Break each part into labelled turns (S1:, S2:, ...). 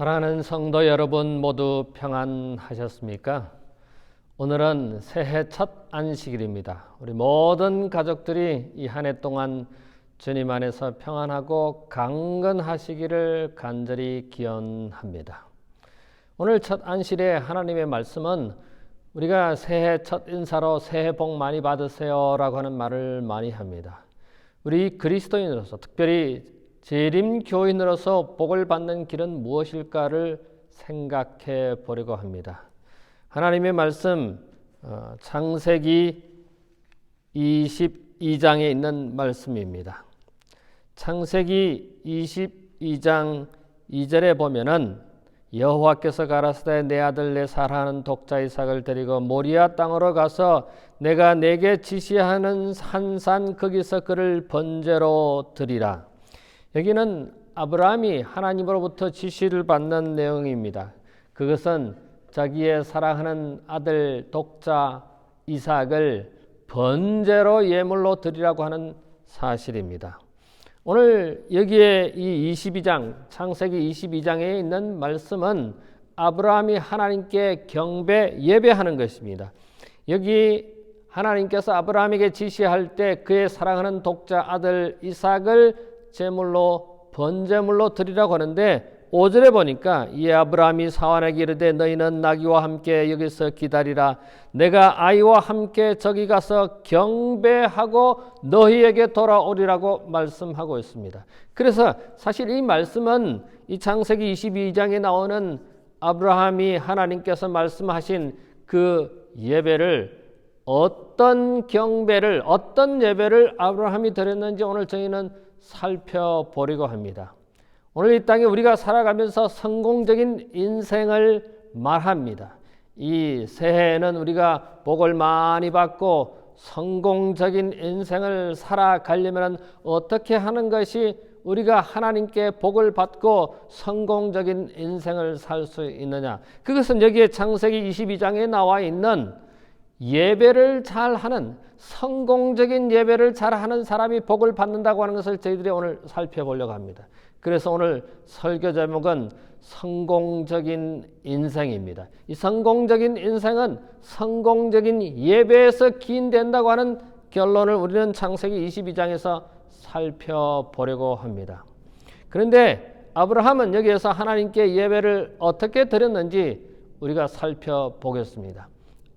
S1: 사랑하는 성도 여러분 모두 평안하셨습니까? 오늘은 새해 첫 안식일입니다. 우리 모든 가족들이 이 한 해 동안 주님 안에서 평안하고 강건하시기를 간절히 기원합니다. 오늘 첫 안식일의 하나님의 말씀은 우리가 새해 첫 인사로 새해 복 많이 받으세요라고 하는 말을 많이 합니다. 우리 그리스도인으로서 특별히 재림 교인으로서 복을 받는 길은 무엇일까를 생각해 보려고 합니다. 하나님의 말씀 어, 창세기 22장에 있는 말씀입니다. 창세기 22장 2절에 보면은 여호와께서 가라사대 내 아들 내 사랑하는 독자 이삭을 데리고 모리아 땅으로 가서 내가 내게 지시하는 한 산 거기서 그를 번제로 드리라. 여기는 아브라함이 하나님으로부터 지시를 받는 내용입니다. 그것은 자기의 사랑하는 아들 독자 이삭을 번제로 예물로 드리라고 하는 사실입니다. 오늘 여기에 이 22장 창세기 22장에 있는 말씀은 아브라함이 하나님께 경배 예배하는 것입니다. 여기 하나님께서 아브라함에게 지시할 때 그의 사랑하는 독자 아들 이삭을 제물로 번제물로 드리라고 하는데 5절에 보니까 이 아브라함이 사환에게 이르되 너희는 나귀와 함께 여기서 기다리라 내가 아이와 함께 저기 가서 경배하고 너희에게 돌아오리라고 말씀하고 있습니다. 그래서 사실 이 말씀은 이 창세기 22장에 나오는 아브라함이 하나님께서 말씀하신 그 예배를 어떤 경배를 어떤 예배를 아브라함이 드렸는지 오늘 저희는 살펴보려고 합니다. 오늘 이 땅에 우리가 살아가면서 성공적인 인생을 말합니다. 이 새해에는 우리가 복을 많이 받고 성공적인 인생을 살아가려면 어떻게 하는 것이 우리가 하나님께 복을 받고 성공적인 인생을 살 수 있느냐? 그것은 여기에 창세기 22장에 나와 있는 예배를 잘 하는 성공적인 예배를 잘 하는 사람이 복을 받는다고 하는 것을 저희들이 오늘 살펴보려고 합니다. 그래서 오늘 설교 제목은 성공적인 인생입니다. 이 성공적인 인생은 성공적인 예배에서 기인된다고 하는 결론을 우리는 창세기 22장에서 살펴보려고 합니다. 그런데 아브라함은 여기에서 하나님께 예배를 어떻게 드렸는지 우리가 살펴보겠습니다.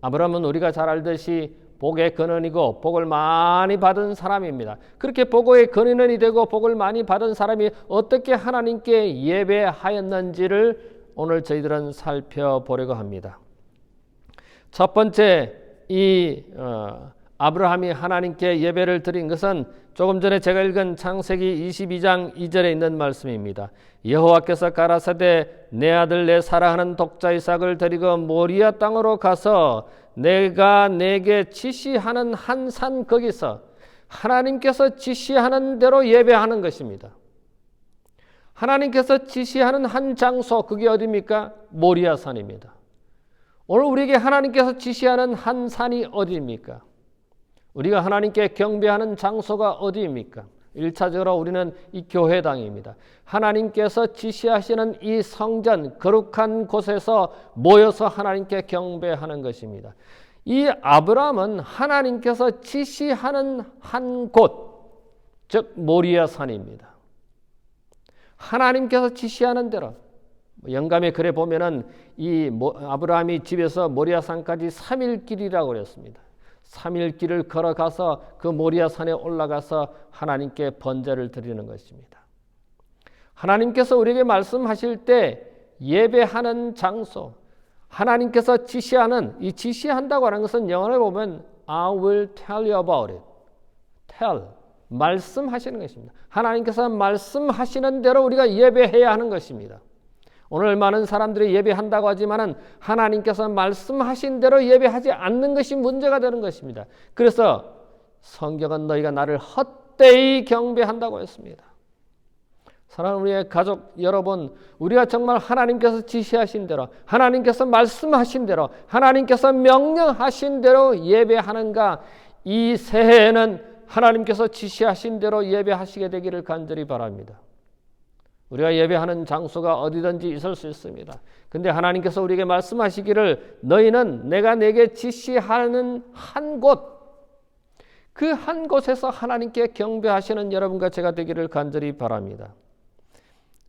S1: 아브라함은 우리가 잘 알듯이 복의 근원이고 복을 많이 받은 사람입니다. 그렇게 복의 근원이 되고 복을 많이 받은 사람이 어떻게 하나님께 예배하였는지를 오늘 저희들은 살펴보려고 합니다. 첫 번째 이 어, 아브라함이 하나님께 예배를 드린 것은 조금 전에 제가 읽은 창세기 22장 2절에 있는 말씀입니다. 여호와께서 가라사대 내 아들 내 사랑하는 독자 이삭을 데리고 모리아 땅으로 가서 내가 내게 지시하는 한 산 거기서 하나님께서 지시하는 대로 예배하는 것입니다. 하나님께서 지시하는 한 장소 그게 어디입니까? 모리아 산입니다. 오늘 우리에게 하나님께서 지시하는 한 산이 어디입니까? 우리가 하나님께 경배하는 장소가 어디입니까? 1차적으로 우리는 이 교회당입니다. 하나님께서 지시하시는 이 성전, 거룩한 곳에서 모여서 하나님께 경배하는 것입니다. 이 아브라함은 하나님께서 지시하는 한 곳, 즉 모리아 산입니다. 하나님께서 지시하는 대로 영감의 글에 보면은 이 아브라함이 집에서 모리아 산까지 3일 길이라고 그랬습니다. 3일 길을 걸어가서 그 모리아 산에 올라가서 하나님께 번제를 드리는 것입니다. 하나님께서 우리에게 말씀하실 때 예배하는 장소, 하나님께서 지시하는 이 지시한다고 하는 것은 영어로 보면 I will tell you about it. tell 말씀하시는 것입니다. 하나님께서 말씀하시는 대로 우리가 예배해야 하는 것입니다. 오늘 많은 사람들이 예배한다고 하지만은 하나님께서 말씀하신 대로 예배하지 않는 것이 문제가 되는 것입니다. 그래서 성경은 너희가 나를 헛되이 경배한다고 했습니다. 사랑하는 우리의 가족 여러분, 우리가 정말 하나님께서 지시하신 대로, 하나님께서 말씀하신 대로, 하나님께서 명령하신 대로 예배하는가? 이 새해에는 하나님께서 지시하신 대로 예배하시게 되기를 간절히 바랍니다. 우리가 예배하는 장소가 어디든지 있을 수 있습니다. 근데 하나님께서 우리에게 말씀하시기를 너희는 내가 내게 지시하는 한 곳, 그 한 곳에서 하나님께 경배하시는 여러분과 제가 되기를 간절히 바랍니다.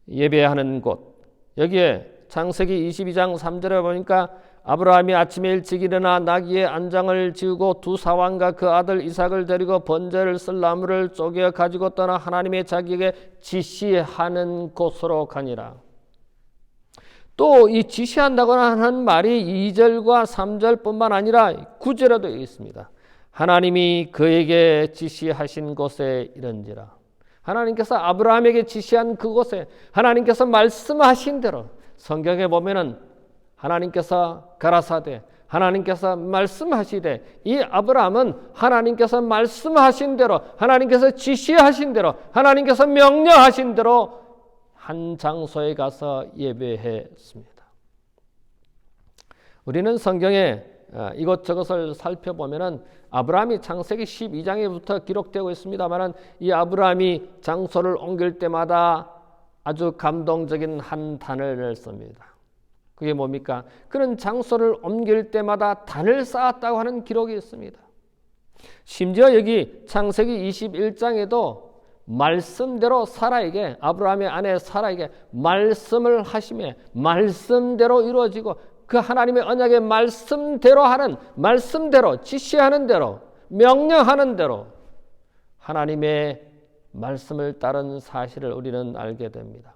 S1: 예배하는 곳. 여기에 창세기 22장 3절에 보니까 아브라함이 아침에 일찍 일어나 나귀의 안장을 지우고 두 사왕과 그 아들 이삭을 데리고 번제를 쓸 나무를 쪼개 가지고 떠나 하나님의 자기에게 지시하는 곳으로 가니라. 또 이 지시한다거나 하는 말이 2절과 3절뿐만 아니라 9절에도 있습니다. 하나님이 그에게 지시하신 곳에 이른지라. 하나님께서 아브라함에게 지시한 그곳에 하나님께서 말씀하신 대로 성경에 보면은 하나님께서 가라사대 하나님께서 말씀하시되 이 아브라함은 하나님께서 말씀하신 대로 하나님께서 지시하신 대로 하나님께서 명령하신 대로 한 장소에 가서 예배했습니다. 우리는 성경에 어, 이것저것을 살펴보면은 아브라함이 창세기 12장에부터 기록되고 있습니다만은 이 아브라함이 장소를 옮길 때마다 아주 감동적인 한 단을 씁니다. 그게 뭡니까? 그런 장소를 옮길 때마다 단을 쌓았다고 하는 기록이 있습니다. 심지어 여기 창세기 21장에도 말씀대로 사라에게 아브라함의 아내 사라에게 말씀을 하심에 말씀대로 이루어지고 그 하나님의 언약의 말씀대로 하는 말씀대로 지시하는 대로 명령하는 대로 하나님의 말씀을 따른 사실을 우리는 알게 됩니다.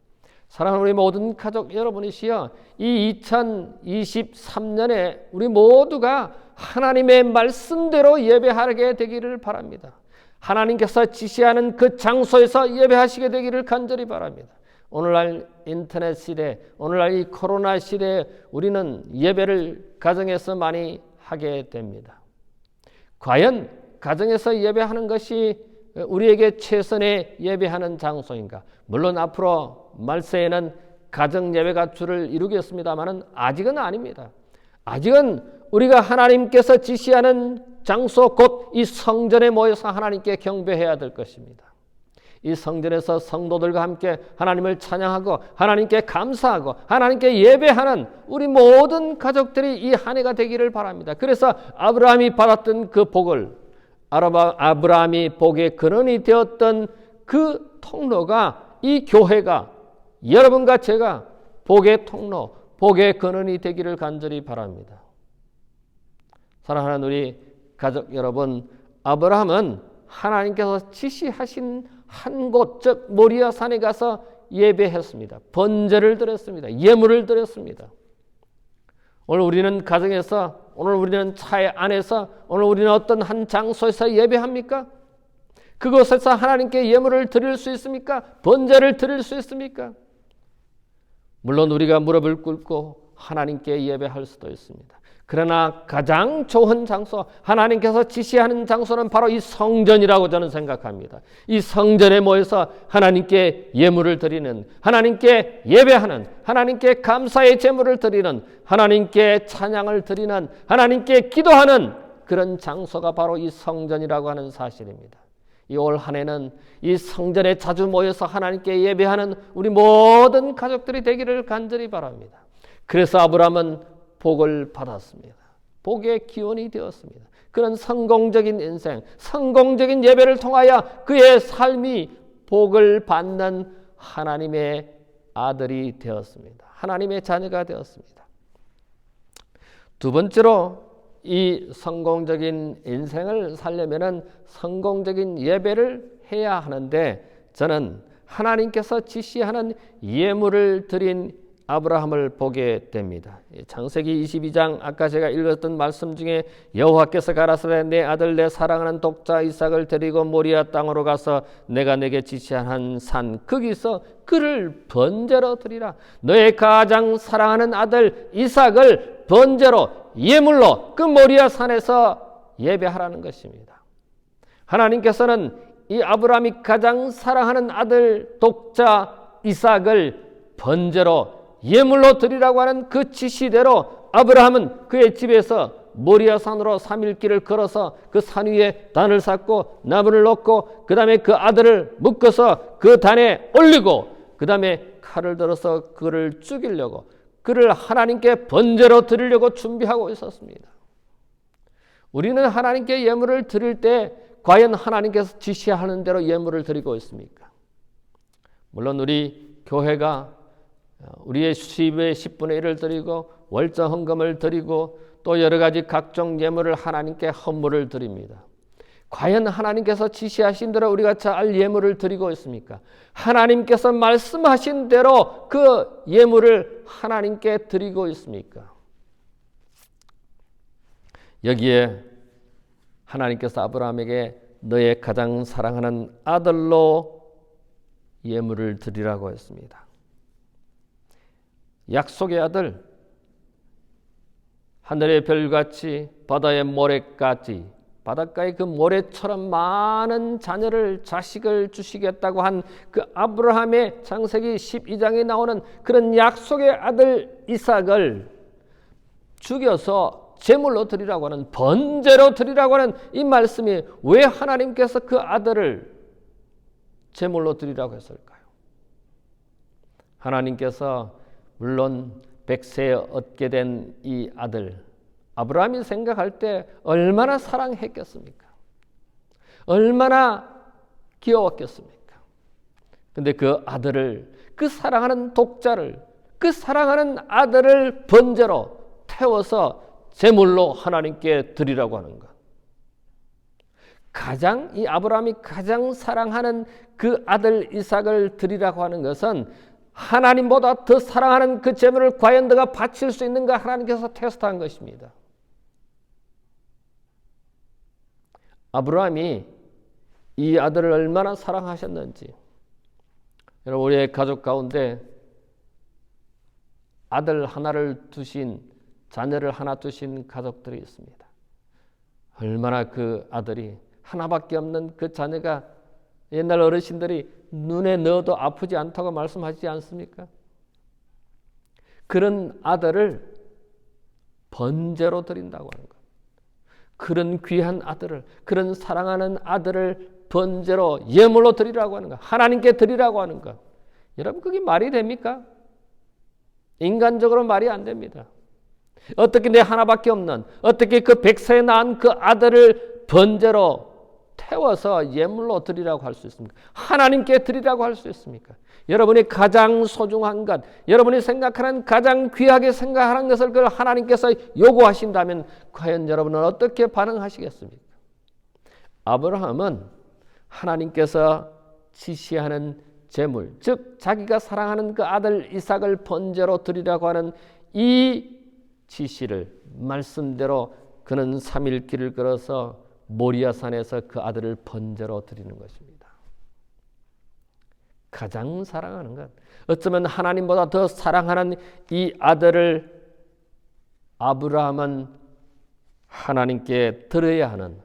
S1: 사랑하는 우리 모든 가족 여러분이시여 이 2023년에 우리 모두가 하나님의 말씀대로 예배하게 되기를 바랍니다. 하나님께서 지시하는 그 장소에서 예배하시게 되기를 간절히 바랍니다. 오늘날 인터넷 시대, 오늘날 이 코로나 시대에 우리는 예배를 가정에서 많이 하게 됩니다. 과연 가정에서 예배하는 것이 우리에게 최선의 예배하는 장소인가? 물론 앞으로 말세에는 가정 예배가 주를 이루겠습니다만은 아직은 아닙니다. 아직은 우리가 하나님께서 지시하는 장소 곧 이 성전에 모여서 하나님께 경배해야 될 것입니다. 이 성전에서 성도들과 함께 하나님을 찬양하고 하나님께 감사하고 하나님께 예배하는 우리 모든 가족들이 이 한 해가 되기를 바랍니다. 그래서 아브라함이 받았던 그 복을 아브라함이 복의 근원이 되었던 그 통로가 이 교회가 여러분과 제가 복의 통로, 복의 근원이 되기를 간절히 바랍니다. 사랑하는 우리 가족 여러분, 아브라함은 하나님께서 지시하신 한 곳, 즉 모리아 산에 가서 예배했습니다. 번제를 드렸습니다. 예물을 드렸습니다. 오늘 우리는 가정에서, 오늘 우리는 차에 안에서, 오늘 우리는 어떤 한 장소에서 예배합니까? 그곳에서 하나님께 예물을 드릴 수 있습니까? 번제를 드릴 수 있습니까? 물론 우리가 무릎을 꿇고 하나님께 예배할 수도 있습니다. 그러나 가장 좋은 장소, 하나님께서 지시하는 장소는 바로 이 성전이라고 저는 생각합니다. 이 성전에 모여서 하나님께 예물을 드리는, 하나님께 예배하는, 하나님께 감사의 제물을 드리는, 하나님께 찬양을 드리는, 하나님께 기도하는 그런 장소가 바로 이 성전이라고 하는 사실입니다. 이올한 해는 이 성전에 자주 모여서 하나님께 예배하는 우리 모든 가족들이 되기를 간절히 바랍니다. 그래서 아브라함은 복을 받았습니다. 복의 기원이 되었습니다. 그런 성공적인 인생, 성공적인 예배를 통하여 그의 삶이 복을 받는 하나님의 아들이 되었습니다. 하나님의 자녀가 되었습니다. 두 번째로 이 성공적인 인생을 살려면은 성공적인 예배를 해야 하는데 저는 하나님께서 지시하는 예물을 드린 아브라함을 보게 됩니다. 창세기 22장 아까 제가 읽었던 말씀 중에 여호와께서 가라사대 내 아들 내 사랑하는 독자 이삭을 데리고 모리아 땅으로 가서 내가 내게 지시한 산 거기서 그를 번제로 드리라. 너의 가장 사랑하는 아들 이삭을 번제로 예물로 그 모리아 산에서 예배하라는 것입니다. 하나님께서는 이 아브라함이 가장 사랑하는 아들 독자 이삭을 번제로 예물로 드리라고 하는 그 지시대로 아브라함은 그의 집에서 모리아 산으로 3일 길을 걸어서 그 산 위에 단을 쌓고 나무를 놓고 그 다음에 그 아들을 묶어서 그 단에 올리고 그 다음에 칼을 들어서 그를 죽이려고 그를 하나님께 번제로 드리려고 준비하고 있었습니다. 우리는 하나님께 예물을 드릴 때 과연 하나님께서 지시하는 대로 예물을 드리고 있습니까? 물론 우리 교회가 우리의 수입의 10분의 1을 드리고 월정 헌금을 드리고 또 여러 가지 각종 예물을 하나님께 헌물을 드립니다. 과연 하나님께서 지시하신 대로 우리가 잘 예물을 드리고 있습니까? 하나님께서 말씀하신 대로 그 예물을 하나님께 드리고 있습니까? 여기에 하나님께서 아브라함에게 너의 가장 사랑하는 아들로 예물을 드리라고 했습니다. 약속의 아들, 하늘의 별같이 바다의 모래같이 바닷가의 그 모래처럼 많은 자녀를 자식을 주시겠다고 한 그 아브라함의 창세기 12장에 나오는 그런 약속의 아들 이삭을 죽여서 제물로 드리라고 하는 번제로 드리라고 하는 이 말씀이 왜 하나님께서 그 아들을 제물로 드리라고 했을까요? 하나님께서 물론 백세에 얻게 된 이 아들 아브라함이 생각할 때 얼마나 사랑했겠습니까? 얼마나 귀여웠겠습니까? 근데 그 아들을 그 사랑하는 독자를 그 사랑하는 아들을 번제로 태워서 제물로 하나님께 드리라고 하는 것. 가장 이 아브라함이 가장 사랑하는 그 아들 이삭을 드리라고 하는 것은 하나님보다 더 사랑하는 그 제물을 과연 너가 바칠 수 있는가 하나님께서 테스트한 것입니다. 아브라함이 이 아들을 얼마나 사랑하셨는지 여러분 우리의 가족 가운데 아들 하나를 두신 자녀를 하나 두신 가족들이 있습니다. 얼마나 그 아들이 하나밖에 없는 그 자녀가 옛날 어르신들이 눈에 넣어도 아프지 않다고 말씀하지 않습니까? 그런 아들을 번제로 드린다고 하는 것. 그런 귀한 아들을 그런 사랑하는 아들을 번제로 예물로 드리라고 하는 것. 하나님께 드리라고 하는 것. 여러분 그게 말이 됩니까? 인간적으로 말이 안 됩니다. 어떻게 내 하나밖에 없는 어떻게 그 백세에 낳은 그 아들을 번제로 태워서 예물로 드리라고 할 수 있습니까? 하나님께 드리라고 할 수 있습니까? 여러분이 가장 소중한 것, 여러분이 생각하는 가장 귀하게 생각하는 것을 그걸 하나님께서 요구하신다면 과연 여러분은 어떻게 반응하시겠습니까? 아브라함은 하나님께서 지시하는 제물, 즉 자기가 사랑하는 그 아들 이삭을 번제로 드리라고 하는 이 지시를 말씀대로 그는 3일 길을 걸어서 모리아산에서 그 아들을 번제로 드리는 것입니다. 가장 사랑하는 것. 어쩌면 하나님보다 더 사랑하는 이 아들을 아브라함은 하나님께 드려야 하는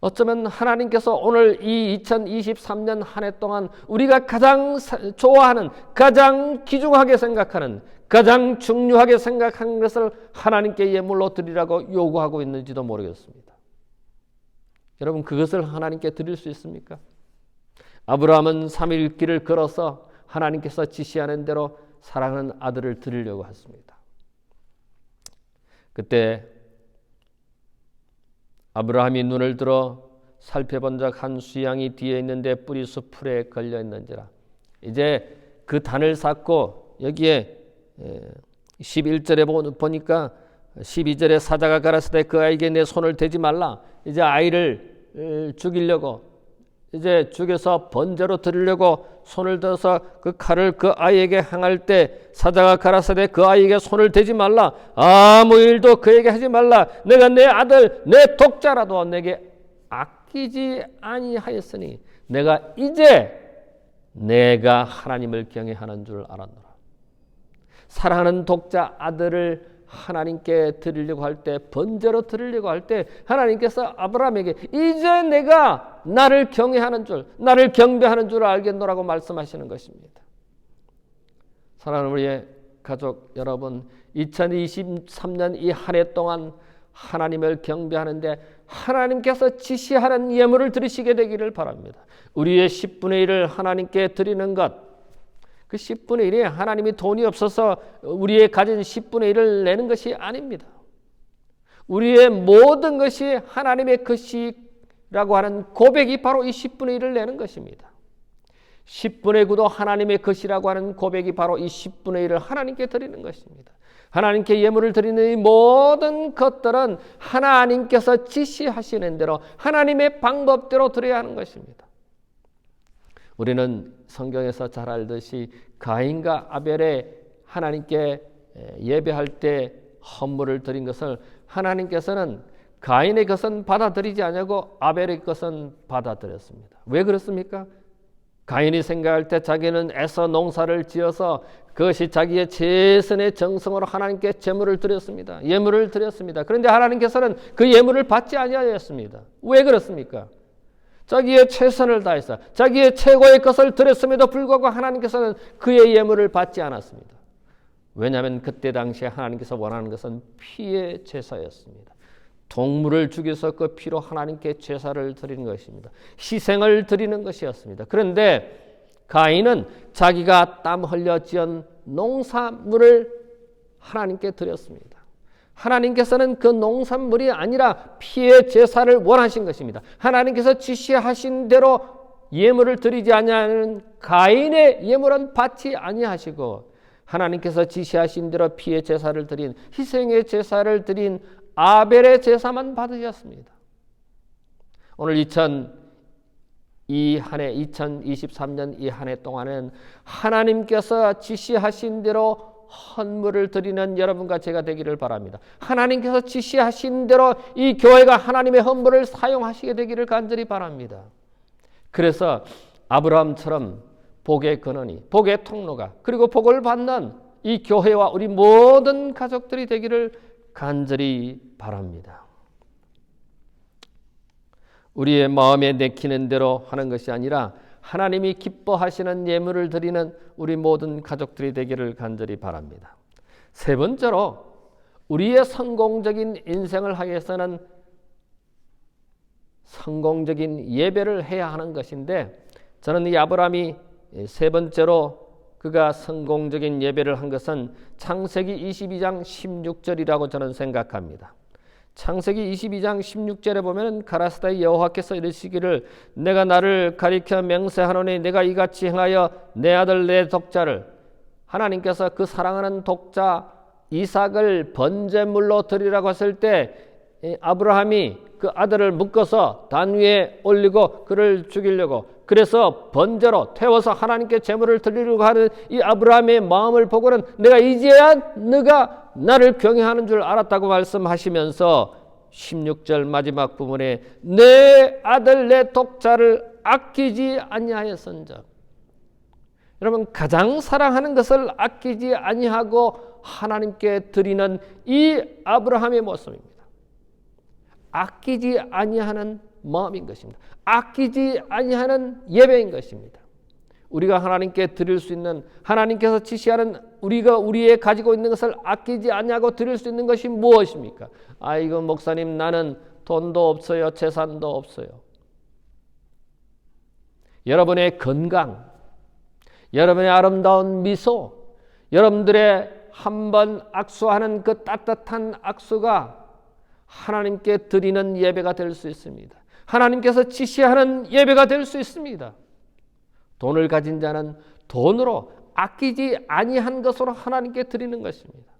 S1: 어쩌면 하나님께서 오늘 이 2023년 한 해 동안 우리가 가장 좋아하는, 가장 귀중하게 생각하는, 가장 중요하게 생각하는 것을 하나님께 예물로 드리라고 요구하고 있는지도 모르겠습니다. 여러분 그것을 하나님께 드릴 수 있습니까? 아브라함은 3일 길을 걸어서 하나님께서 지시하는 대로 사랑하는 아들을 드리려고 했습니다. 그때 아브라함이 눈을 들어 살펴본 적 한 수양이 뒤에 있는데 뿌리 수풀에 걸려 있는지라. 이제 그 단을 쌓고 여기에 11절에 보니까 12절에 사자가 가라사대 그 아이에게 내 손을 대지 말라. 이제 아이를 죽이려고 이제 죽여서 번제로 드리려고 손을 들어서 그 칼을 그 아이에게 향할 때 사자가 가라사대 그 아이에게 손을 대지 말라. 아무 일도 그에게 하지 말라. 내가 내 아들 내 독자라도 내게 아끼지 아니하였으니 내가 이제 내가 하나님을 경외하는 줄 알았노라. 사랑하는 독자 아들을 하나님께 드리려고 할 때, 번제로 드리려고 할 때, 하나님께서 아브라함에게 이제 내가 나를 경외하는 줄, 나를 경배하는 줄 알겠노라고 말씀하시는 것입니다. 사랑하는 우리의 가족 여러분, 2023년 이 한 해 동안 하나님을 경배하는데 하나님께서 지시하는 예물을 드리시게 되기를 바랍니다. 우리의 10분의 1을 하나님께 드리는 것, 그 10분의 1이 하나님이 돈이 없어서 우리의 가진 10분의 1을 내는 것이 아닙니다. 우리의 모든 것이 하나님의 것이라고 하는 고백이 바로 이 10분의 1을 내는 것입니다. 10분의 9도 하나님의 것이라고 하는 고백이 바로 이 10분의 1을 하나님께 드리는 것입니다. 하나님께 예물을 드리는 이 모든 것들은 하나님께서 지시하시는 대로 하나님의 방법대로 드려야 하는 것입니다. 우리는 성경에서 잘 알듯이 가인과 아벨의 하나님께 예배할 때 헌물을 드린 것을 하나님께서는 가인의 것은 받아들이지 않냐고 아벨의 것은 받아들였습니다. 왜 그렇습니까? 가인이 생각할 때 자기는 애써 농사를 지어서 그것이 자기의 최선의 정성으로 하나님께 제물을 드렸습니다. 예물을 드렸습니다. 그런데 하나님께서는 그 예물을 받지 아니하였습니다. 왜 그렇습니까? 자기의 최선을 다해서 자기의 최고의 것을 드렸음에도 불구하고 하나님께서는 그의 예물을 받지 않았습니다. 왜냐하면 그때 당시에 하나님께서 원하는 것은 피의 제사였습니다. 동물을 죽여서 그 피로 하나님께 제사를 드리는 것입니다. 희생을 드리는 것이었습니다. 그런데 가인은 자기가 땀 흘려 지은 농산물을 하나님께 드렸습니다. 하나님께서는 그 농산물이 아니라 피의 제사를 원하신 것입니다. 하나님께서 지시하신 대로 예물을 드리지 아니하는 가인의 예물은 받지 아니하시고 하나님께서 지시하신 대로 피의 제사를 드린 희생의 제사를 드린 아벨의 제사만 받으셨습니다. 오늘 2000 이한 해 2023년 이 한 해 동안은 하나님께서 지시하신 대로 헌물을 드리는 여러분과 제가 되기를 바랍니다. 하나님께서 지시하신 대로 이 교회가 하나님의 헌물을 사용하시게 되기를 간절히 바랍니다. 그래서 아브라함처럼 복의 근원이, 복의 통로가, 그리고 복을 받는 이 교회와 우리 모든 가족들이 되기를 간절히 바랍니다. 우리의 마음에 내키는 대로 하는 것이 아니라 하나님이 기뻐하시는 예물을 드리는 우리 모든 가족들이 되기를 간절히 바랍니다. 세 번째로 우리의 성공적인 인생을 하기 위해서는 성공적인 예배를 해야 하는 것인데 저는 이 아브라함이 세 번째로 그가 성공적인 예배를 한 것은 창세기 22장 16절이라고 저는 생각합니다. 창세기 22장 16절에 보면 가라스다의 여호와께서 이르시기를 내가 나를 가리켜 맹세하노니 내가 이같이 행하여 내 아들 내 독자를 하나님께서 그 사랑하는 독자 이삭을 번제물로 드리라고 했을 때 아브라함이 그 아들을 묶어서 단 위에 올리고 그를 죽이려고 그래서 번제로 태워서 하나님께 제물을 드리려고 하는 이 아브라함의 마음을 보고는 내가 이제야 너가 나를 경외하는 줄 알았다고 말씀하시면서 16절 마지막 부분에 내 아들 내 독자를 아끼지 아니하였선적 여러분 가장 사랑하는 것을 아끼지 아니하고 하나님께 드리는 이 아브라함의 모습입니다. 아끼지 아니하는 마음인 것입니다. 아끼지 아니하는 예배인 것입니다. 우리가 하나님께 드릴 수 있는 하나님께서 지시하는 우리가 우리의 가지고 있는 것을 아끼지 아니하고 드릴 수 있는 것이 무엇입니까? 아 이거 목사님 나는 돈도 없어요. 재산도 없어요. 여러분의 건강, 여러분의 아름다운 미소, 여러분들의 한 번 악수하는 그 따뜻한 악수가 하나님께 드리는 예배가 될 수 있습니다. 하나님께서 지시하는 예배가 될 수 있습니다. 돈을 가진 자는 돈으로 아끼지 아니한 것으로 하나님께 드리는 것입니다.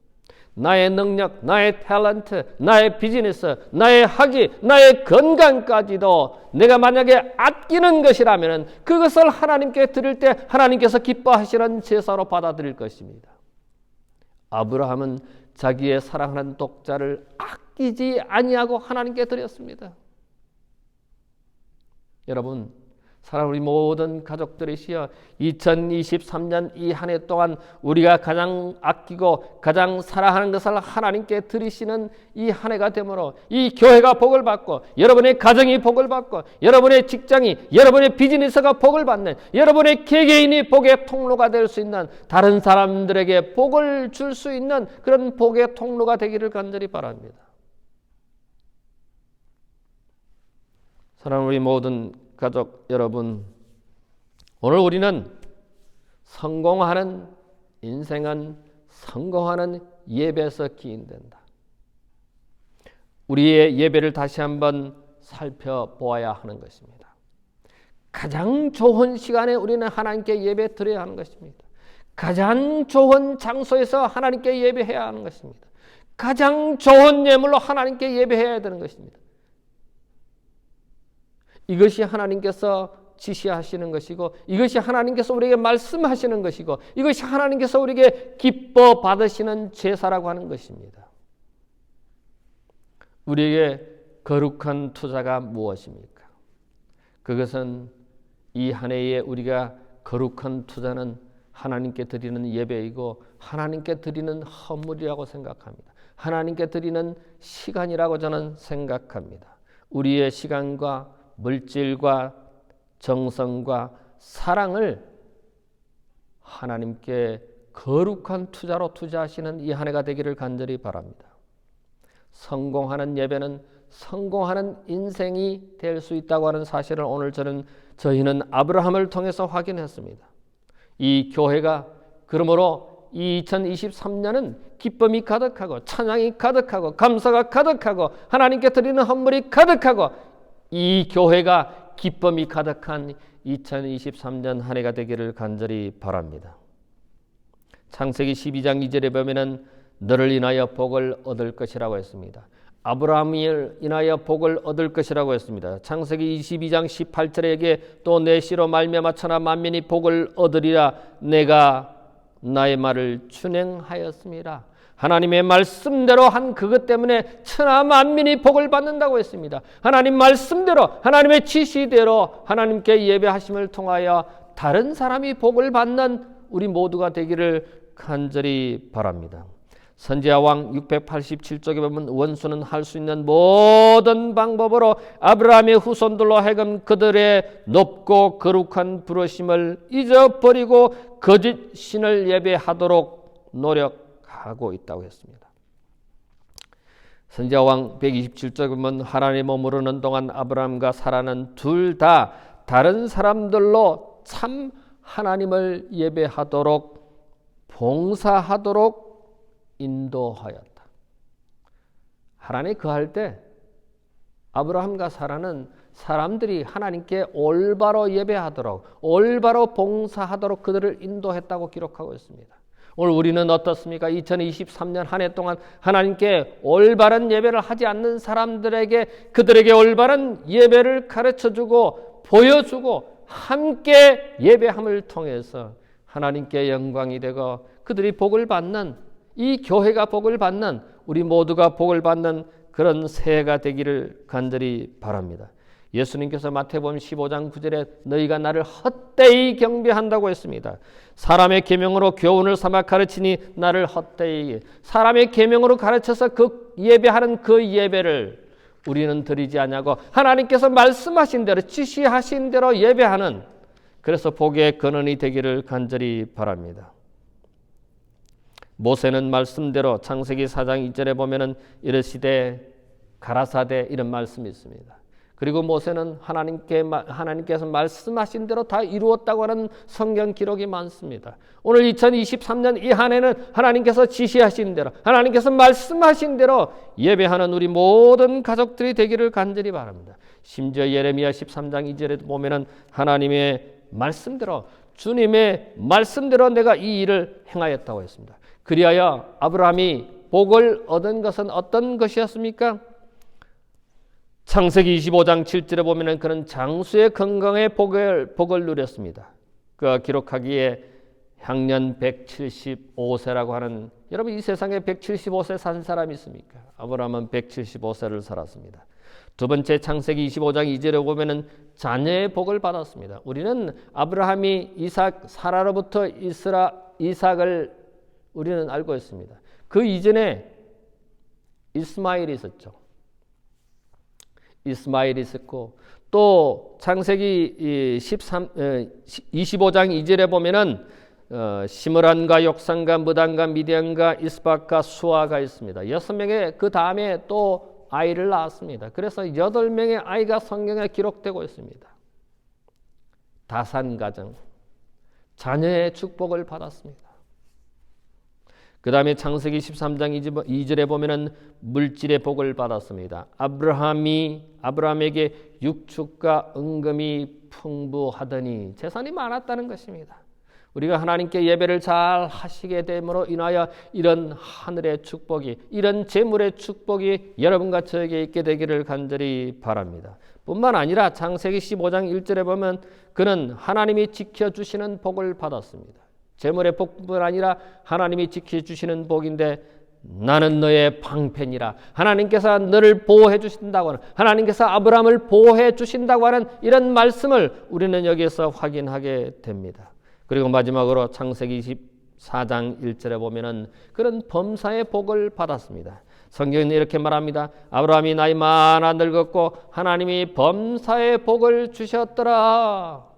S1: 나의 능력, 나의 탤런트, 나의 비즈니스, 나의 학위, 나의 건강까지도 내가 만약에 아끼는 것이라면 그것을 하나님께 드릴 때 하나님께서 기뻐하시는 제사로 받아들일 것입니다. 아브라함은 자기의 사랑하는 독자를 아끼지 아니하고 하나님께 드렸습니다. 여러분 사랑 우리 모든 가족들이시여 2023년 이 한 해 동안 우리가 가장 아끼고 가장 사랑하는 것을 하나님께 드리시는 이 한 해가 되므로 이 교회가 복을 받고 여러분의 가정이 복을 받고 여러분의 직장이 여러분의 비즈니스가 복을 받는 여러분의 개개인이 복의 통로가 될 수 있는 다른 사람들에게 복을 줄 수 있는 그런 복의 통로가 되기를 간절히 바랍니다. 사랑 우리 모든 가족 여러분, 오늘 우리는 성공하는 인생은 성공하는 예배에서 기인된다. 우리의 예배를 다시 한번 살펴보아야 하는 것입니다. 가장 좋은 시간에 우리는 하나님께 예배 드려야 하는 것입니다. 가장 좋은 장소에서 하나님께 예배해야 하는 것입니다. 가장 좋은 예물로 하나님께 예배해야 되는 것입니다. 이것이 하나님께서 지시하시는 것이고 이것이 하나님께서 우리에게 말씀하시는 것이고 이것이 하나님께서 우리에게 기뻐 받으시는 제사라고 하는 것입니다. 우리에게 거룩한 투자가 무엇입니까? 그것은 이 한 해에 우리가 거룩한 투자는 하나님께 드리는 예배이고 하나님께 드리는 헌물이라고 생각합니다. 하나님께 드리는 시간이라고 저는 생각합니다. 우리의 시간과 물질과 정성과 사랑을 하나님께 거룩한 투자로 투자하시는 이 한 해가 되기를 간절히 바랍니다. 성공하는 예배는 성공하는 인생이 될 수 있다고 하는 사실을 오늘 저는 저희는 아브라함을 통해서 확인했습니다. 이 교회가 그러므로 2023년은 기쁨이 가득하고 찬양이 가득하고 감사가 가득하고 하나님께 드리는 헌물이 가득하고 이 교회가 기쁨이 가득한 2023년 한 해가 되기를 간절히 바랍니다. 창세기 12장 2절에 보면은 너를 인하여 복을 얻을 것이라고 했습니다. 아브라함을 인하여 복을 얻을 것이라고 했습니다. 창세기 22장 18절에게 또 내 씨로 말미암아 천하 만민이 복을 얻으리라 내가 나의 말을 준행하였습니다. 하나님의 말씀대로 한 그것 때문에 천하 만민이 복을 받는다고 했습니다. 하나님 말씀대로 하나님의 지시대로 하나님께 예배하심을 통하여 다른 사람이 복을 받는 우리 모두가 되기를 간절히 바랍니다. 선지자 왕 687쪽에 보면 원수는 할 수 있는 모든 방법으로 아브라함의 후손들로 하여금 그들의 높고 거룩한 부르심을 잊어버리고 거짓 신을 예배하도록 노력 하고 있다고 했습니다. 선지자 왕 127쪽에 보면 하나님 머무르는 동안 아브라함과 사라는 둘 다 다른 사람들로 참 하나님을 예배하도록 봉사하도록 인도하였다. 하나님 그할 때 아브라함과 사라는 사람들이 하나님께 올바로 예배하도록 올바로 봉사하도록 그들을 인도했다고 기록하고 있습니다. 오늘 우리는 어떻습니까? 2023년 한 해 동안 하나님께 올바른 예배를 하지 않는 사람들에게 그들에게 올바른 예배를 가르쳐 주고 보여주고 함께 예배함을 통해서 하나님께 영광이 되고 그들이 복을 받는 이 교회가 복을 받는 우리 모두가 복을 받는 그런 새해가 되기를 간절히 바랍니다. 예수님께서 마태복음 15장 9절에 너희가 나를 헛되이 경배한다고 했습니다. 사람의 계명으로 교훈을 삼아 가르치니 나를 헛되이 사람의 계명으로 가르쳐서 그 예배하는 그 예배를 우리는 드리지 않냐고 하나님께서 말씀하신 대로 지시하신 대로 예배하는 그래서 복의 근원이 되기를 간절히 바랍니다. 모세는 말씀대로 창세기 4장 2절에 보면은 이르시되 가라사대 이런 말씀이 있습니다. 그리고 모세는 하나님께 하나님께서 말씀하신 대로 다 이루었다고 하는 성경 기록이 많습니다. 오늘 2023년 이 한 해는 하나님께서 지시하신 대로 하나님께서 말씀하신 대로 예배하는 우리 모든 가족들이 되기를 간절히 바랍니다. 심지어 예레미야 13장 2절에 보면은 하나님의 말씀대로 주님의 말씀대로 내가 이 일을 행하였다고 했습니다. 그리하여 아브라함이 복을 얻은 것은 어떤 것이었습니까? 창세기 25장 7절에 보면 그는 장수의 건강에 복을, 복을 누렸습니다. 그가 기록하기에 향년 175세라고 하는 여러분 이 세상에 175세 산 사람이 있습니까? 아브라함은 175세를 살았습니다. 두 번째 창세기 25장 2절에 보면은 자녀의 복을 받았습니다. 우리는 아브라함이 이삭 사라로부터 이스라 이삭을 우리는 알고 있습니다. 그 이전에 이스마일이 있었죠. 이스마일이 있었고 또 창세기 13, 25장 2절에 보면은 어, 시므란과 욕산과 무단과 미디안과 이스박과 수아가 있습니다. 여섯 명의 그 다음에 또 아이를 낳았습니다. 그래서 여덟 명의 아이가 성경에 기록되고 있습니다. 다산 가정, 자녀의 축복을 받았습니다. 그 다음에 창세기 13장 2절에 보면은 물질의 복을 받았습니다. 아브라함이 아브라함에게 육축과 은금이 풍부하더니 재산이 많았다는 것입니다. 우리가 하나님께 예배를 잘 하시게 됨으로 인하여 이런 하늘의 축복이 이런 재물의 축복이 여러분과 저에게 있게 되기를 간절히 바랍니다. 뿐만 아니라 창세기 15장 1절에 보면 그는 하나님이 지켜 주시는 복을 받았습니다. 재물의 복뿐 아니라 하나님이 지켜 주시는 복인데 나는 너의 방편이라 하나님께서 너를 보호해 주신다고 하는 하나님께서 아브라함을 보호해 주신다고 하는 이런 말씀을 우리는 여기에서 확인하게 됩니다. 그리고 마지막으로 창세기 24장 1절에 보면은 그런 범사의 복을 받았습니다. 성경은 이렇게 말합니다. 아브라함이 나이 많아 늙었고 하나님이 범사의 복을 주셨더라.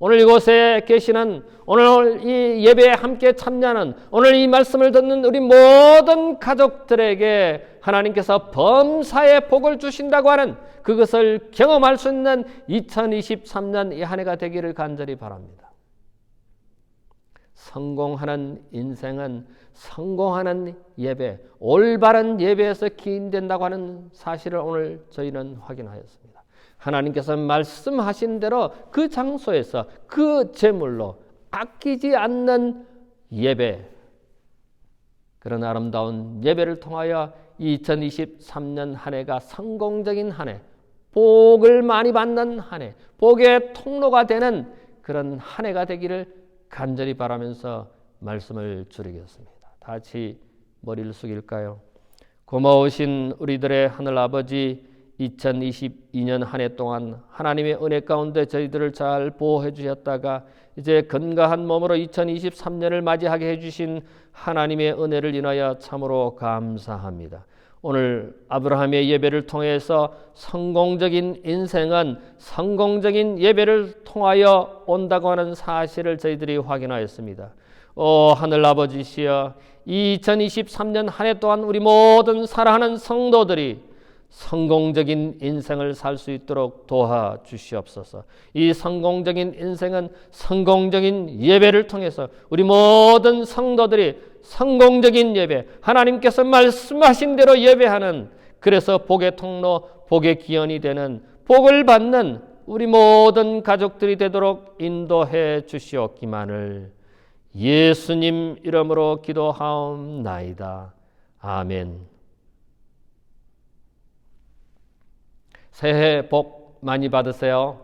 S1: 오늘 이곳에 계시는 오늘 이 예배에 함께 참여하는 오늘 이 말씀을 듣는 우리 모든 가족들에게 하나님께서 범사의 복을 주신다고 하는 그것을 경험할 수 있는 2023년 이 한 해가 되기를 간절히 바랍니다. 성공하는 인생은 성공하는 예배, 올바른 예배에서 기인된다고 하는 사실을 오늘 저희는 확인하였습니다. 하나님께서 말씀하신 대로 그 장소에서 그 제물로 아끼지 않는 예배, 그런 아름다운 예배를 통하여 2023년 한 해가 성공적인 한 해, 복을 많이 받는 한 해, 복의 통로가 되는 그런 한 해가 되기를 간절히 바라면서 말씀을 줄이겠습니다. 같이 머리를 숙일까요? 고마우신 우리들의 하늘 아버지 2022년 한 해 동안 하나님의 은혜 가운데 저희들을 잘 보호해 주셨다가 이제 건강한 몸으로 2023년을 맞이하게 해 주신 하나님의 은혜를 인하여 참으로 감사합니다. 오늘 아브라함의 예배를 통해서 성공적인 인생은 성공적인 예배를 통하여 온다고 하는 사실을 저희들이 확인하였습니다. 오 하늘 아버지시여 2023년 한 해 동안 우리 모든 사랑하는 성도들이 성공적인 인생을 살 수 있도록 도와 주시옵소서. 이 성공적인 인생은 성공적인 예배를 통해서 우리 모든 성도들이 성공적인 예배, 하나님께서 말씀하신 대로 예배하는 그래서 복의 통로, 복의 기원이 되는 복을 받는 우리 모든 가족들이 되도록 인도해 주시옵기만을 예수님 이름으로 기도하옵나이다. 아멘. 새해 복 많이 받으세요.